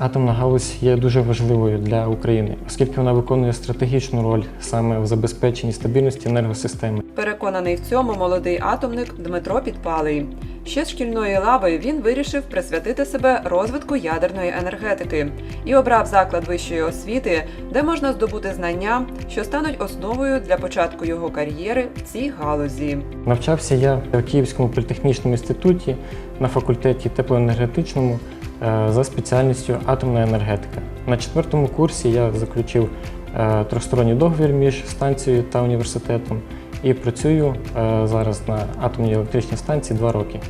Атомна галузь є дуже важливою для України, оскільки вона виконує стратегічну роль саме в забезпеченні стабільності енергосистеми. Переконаний в цьому молодий атомник Дмитро Підпалий. Ще з шкільної лави він вирішив присвятити себе розвитку ядерної енергетики і обрав заклад вищої освіти, де можна здобути знання, що стануть основою для початку його кар'єри в цій галузі. Навчався я в Київському політехнічному інституті на факультеті теплоенергетичному за спеціальністю атомна енергетика. На четвертому курсі я заключив е, трьохсторонній договір між станцією та університетом і працюю е, зараз на атомній електричній станції два роки.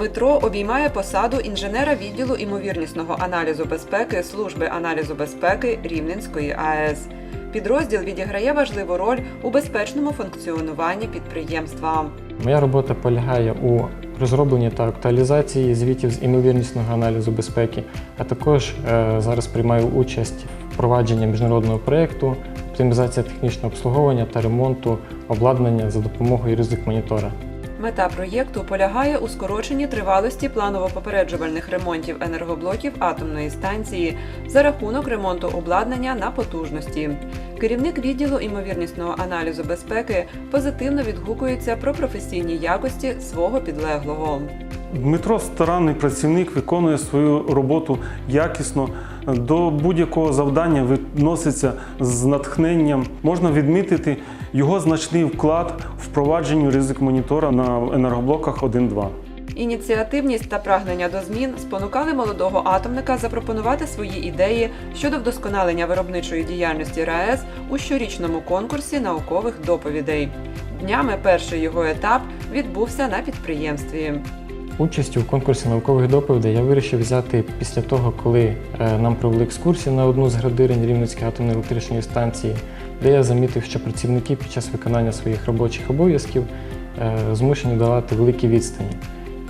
Дмитро обіймає посаду інженера відділу імовірнісного аналізу безпеки служби аналізу безпеки Рівненської АЕС. Підрозділ відіграє важливу роль у безпечному функціонуванні підприємства. Моя робота полягає у розробленні та актуалізації звітів з імовірнісного аналізу безпеки, а також е, зараз приймаю участь в впровадженні міжнародного проєкту оптимізація технічного обслуговування та ремонту обладнання за допомогою ризик монітора. Мета проєкту полягає у скороченні тривалості планово-попереджувальних ремонтів енергоблоків атомної станції за рахунок ремонту обладнання на потужності. Керівник відділу імовірнісного аналізу безпеки позитивно відгукується про професійні якості свого підлеглого. Дмитро старанний працівник виконує свою роботу якісно. До будь-якого завдання відноситься з натхненням. Можна відмітити його значний вклад в впровадженню ризик монітора на енергоблоках 1-2. Ініціативність та прагнення до змін спонукали молодого атомника запропонувати свої ідеї щодо вдосконалення виробничої діяльності РаЕС у щорічному конкурсі наукових доповідей. Днями перший його етап відбувся на підприємстві. Участь у конкурсі наукових доповідей я вирішив взяти після того, коли е, нам провели екскурсію на одну з градирень Рівненської атомної електричної станції, де я замітив, що працівники під час виконання своїх робочих обов'язків е, змушені долати великі відстані.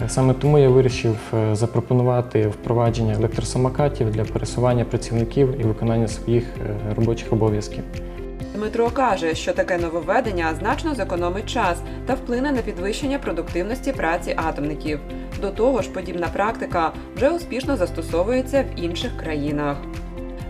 Е, Саме тому я вирішив запропонувати впровадження електросамокатів для пересування працівників і виконання своїх робочих обов'язків. Дмитро каже, що таке нововведення значно зекономить час та вплине на підвищення продуктивності праці атомників. До того ж, подібна практика вже успішно застосовується в інших країнах.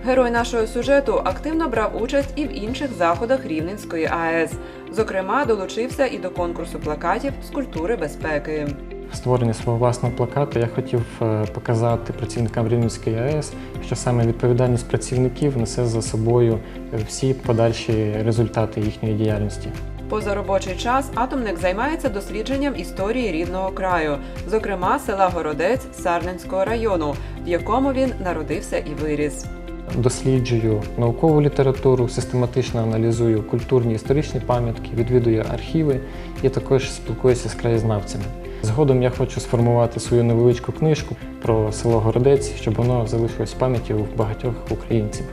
Герой нашого сюжету активно брав участь і в інших заходах Рівненської АЕС. Зокрема, долучився і до конкурсу плакатів з культури безпеки. Створення свого власного плакату я хотів е, показати працівникам Рівненської АЕС, що саме відповідальність працівників несе за собою е, всі подальші результати їхньої діяльності. Поза робочий час атомник займається дослідженням історії рідного краю, зокрема села Городець Сарненського району, в якому він народився і виріс. Досліджую наукову літературу, систематично аналізую культурні історичні пам'ятки, відвідую архіви і також спілкуюся з краєзнавцями. Згодом я хочу сформувати свою невеличку книжку про село Городець, щоб воно залишилось в пам'яті у багатьох українців.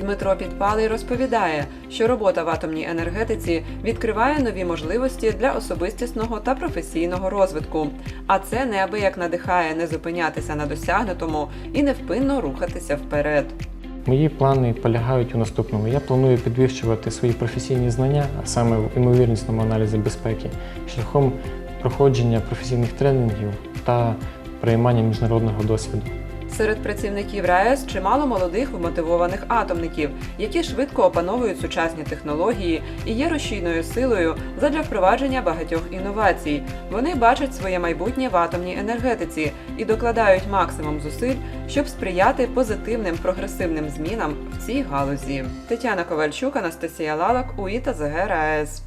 Дмитро Підпалий розповідає, що робота в атомній енергетиці відкриває нові можливості для особистісного та професійного розвитку, а це неабияк надихає не зупинятися на досягнутому і невпинно рухатися вперед. Мої плани полягають у наступному. Я планую підвищувати свої професійні знання, а саме в імовірнісному аналізі безпеки, шляхом проходження професійних тренінгів та приймання міжнародного досвіду. Серед працівників РаЕС чимало молодих вмотивованих атомників, які швидко опановують сучасні технології і є рушійною силою задля впровадження багатьох інновацій. Вони бачать своє майбутнє в атомній енергетиці і докладають максимум зусиль, щоб сприяти позитивним прогресивним змінам в цій галузі. Тетяна Ковальчук, Анастасія Лалак, УІТА РаЕС.